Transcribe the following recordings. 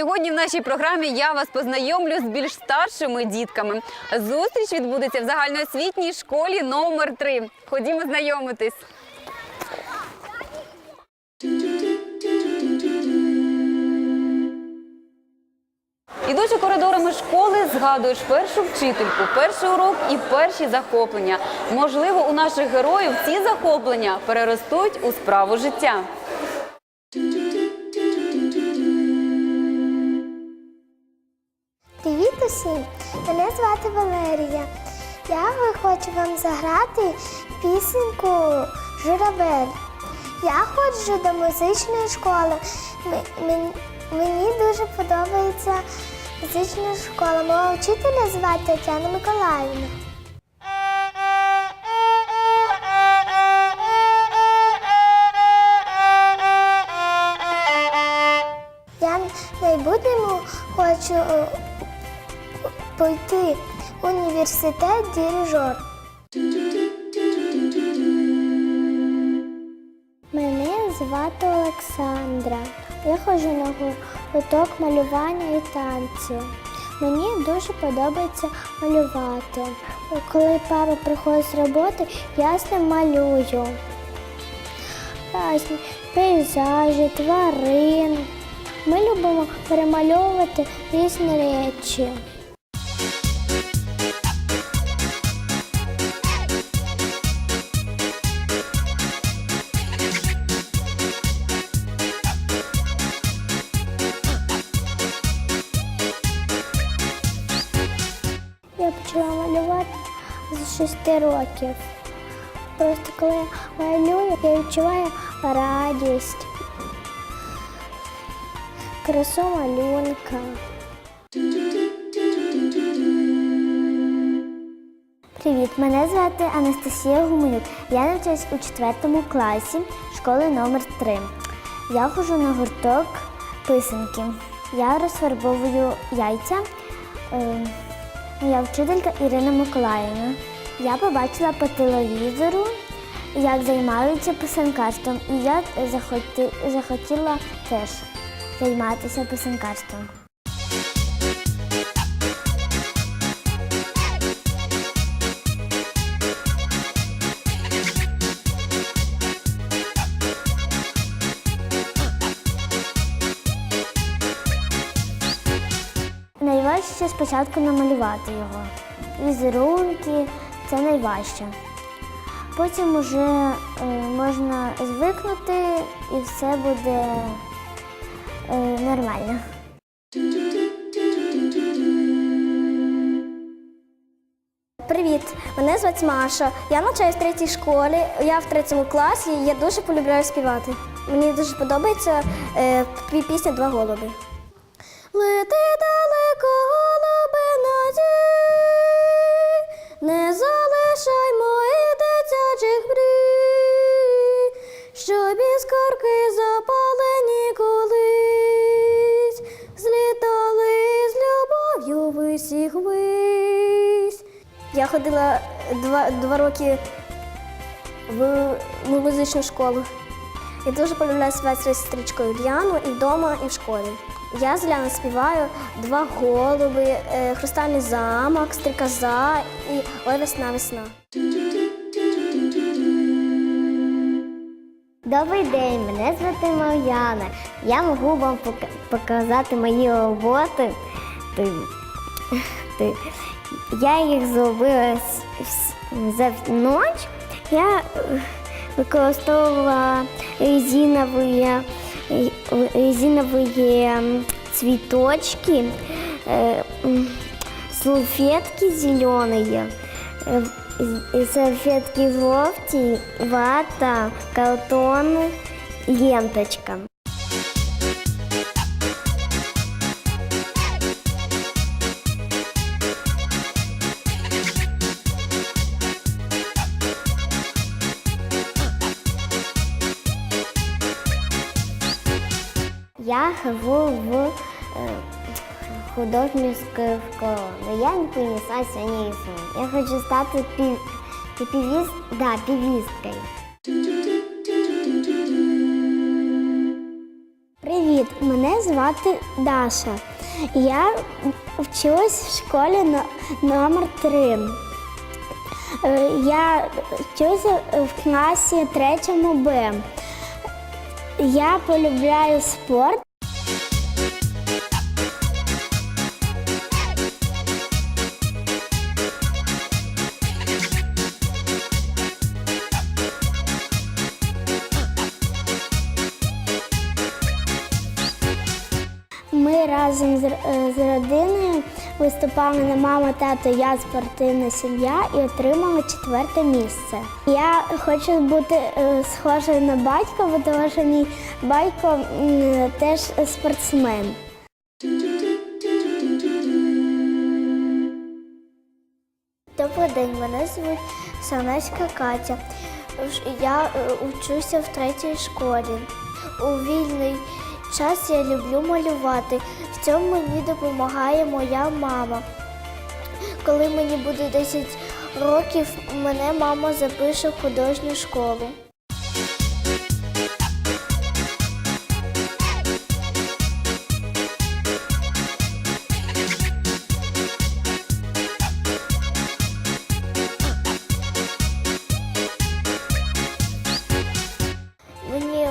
сьогодні в нашій програмі я вас познайомлю з більш старшими дітками. Зустріч відбудеться в загальноосвітній школі номер 3 Ходімо знайомитись. Ідучи коридорами школи, згадуєш першу вчительку, перший урок і перші захоплення. Можливо, у наших героїв ці захоплення переростуть у справу життя. Усім! Мене звати Валерія. Я хочу вам заграти пісеньку Журавель. Я ходжу до музичної школи. Мені дуже подобається музична школа. Мого вчителя звати Тетяна Миколаївна. Я в майбутньому хочу е, пойти університет дирижер. Мене звати Олександра. Я ходжу на гурток малювання і танців. Мені дуже подобається малювати. Коли папа приходить з роботи, я з ним малюю. Різні пейзажі, тварин. Ми любимо перемальовувати різні речі. Почала малювати з 6 років. Просто коли я малюю, я відчуваю радість, красу малюнка. Привіт, мене звати Анастасія Гуменюк. Я навчаюсь у 4 класі школи номер 3 Я ходжу на гурток писанки. Я розфарбовую яйця. Моя вчителька Ірина Миколаївна. Я побачила по телевізору, як займаються писанкарством, і я захотіла теж займатися писанкарством. Спочатку намалювати його. Візерунки це найважче. Потім вже е, можна звикнути і все буде е, нормально. Привіт, мене звати Маша. Я навчаюсь в третій школі. Я в третьому класі. Я дуже полюбляю співати. Мені дуже подобається е, пі- пісня Два голуби. Лети далеко, не залишаймо і дитячих мрій, щоб іскорки запалені колись, злітали з любов'ю висіх вись. Я ходила два, два роки в, в музичну школу. Я дуже полюбляю співати з сестричкою Діану і вдома, і в школі. Я з Ляна співаю два голуби, е, хрустальний замок, стрікоза і ой весна, весна. Добрий день, мене звати Мар'яна. Я можу вам показати мої роботи. Ти- ти- Я їх зробила за ніч. Я е, використовувала резинові, е, резинові м, цветочки, э, м, салфетки зеленые, э, и салфетки жовті, вата, картон, ленточка. Я живу в е, художню школу, я не сьогодні рисунок. Я хочу стати пів, півіс, да, півісткою. Привіт, мене звати Даша. Я вчусь в школі но- номер 3. Е, Я вчуся в класі 3 Б. Я полюбляю спорт. Ми разом з, е, з родиною виступали на мама, тато, я спортивна сім'я і отримали четверте місце. Я хочу бути е, схожою на батька, бо тому що мій батько теж спортсмен. Добрий день, мене звуть Санецька Катя. Я е, учуся в третій школі. У вільний час я люблю малювати. В цьому мені допомагає моя мама. Коли мені буде 10 років, мене мама запише в художню школу. Мені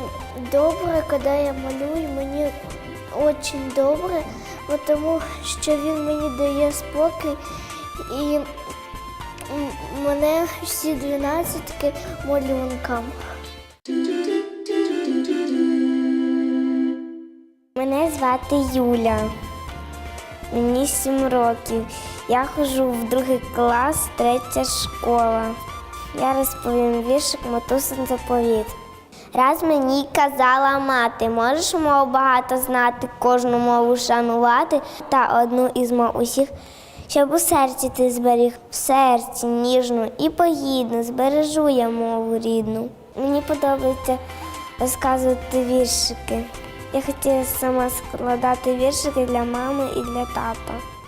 добре, коли я малюю, дуже добре, тому що він мені дає спокій і мене всі дванадцятки малюнкам. Мене звати Юля. Мені сім років. Я ходжу в другий клас, третя школа. Я розповім віршик Матусин заповіт. Раз мені казала мати, можеш мов багато знати, кожну мову шанувати, та одну із мов усіх, щоб у серці ти зберіг, в серці ніжну і погідну, збережу я мову рідну. Мені подобається розказувати віршики. Я хотіла сама складати віршики для мами і для тата.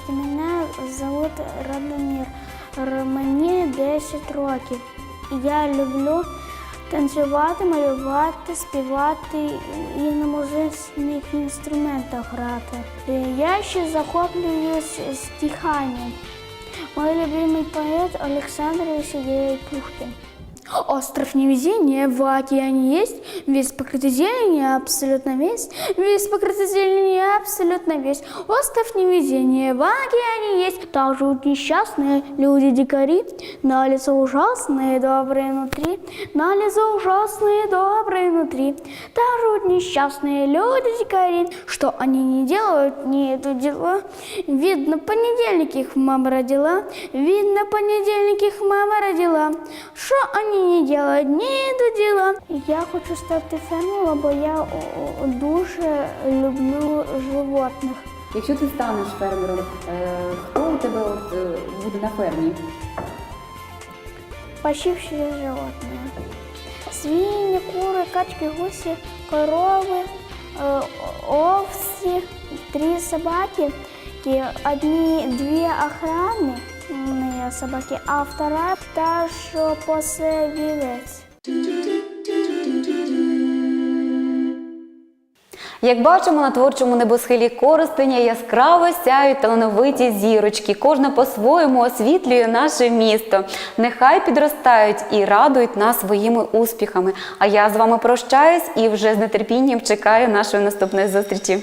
Здравствуйте, мене зовут Радомир. Мені 10 років. Я люблю танцювати, малювати, співати і на музичних інструментах грати. Я ще захоплююсь стиханням. Мой любимый поэт Александр Сергеевич Пушкин. Остров невезения в океане есть, весь покрытый зеленью, абсолютно весь, весь покрытый зеленью, абсолютно весь. Остров невезения в океане есть, там живут несчастные люди-дикари, на лицо ужасные, добрые внутри, на лицо ужасные, добрые внутри. Там живут несчастные люди-дикари, что они не делают, не это дела. Видно, понедельник их мама родила, видно, понедельник их мама родила. Що вони не делають, не до діла. Я хочу стати фермером, бо я о, о, дуже люблю животних. Якщо ти станеш фермером, е, хто у тебе от, е, буде на фермі? Почивші животные. Свиньи, куры, качки, гуси, коровы, э, овцы, три собаки, и одни, две охранные собаки, а вторая та, що пасе вівець. Як бачимо на творчому небосхилі Коростеня яскраво сяють талановиті зірочки. Кожна по-своєму освітлює наше місто. Нехай підростають і радують нас своїми успіхами. А я з вами прощаюсь і вже з нетерпінням чекаю нашої наступної зустрічі.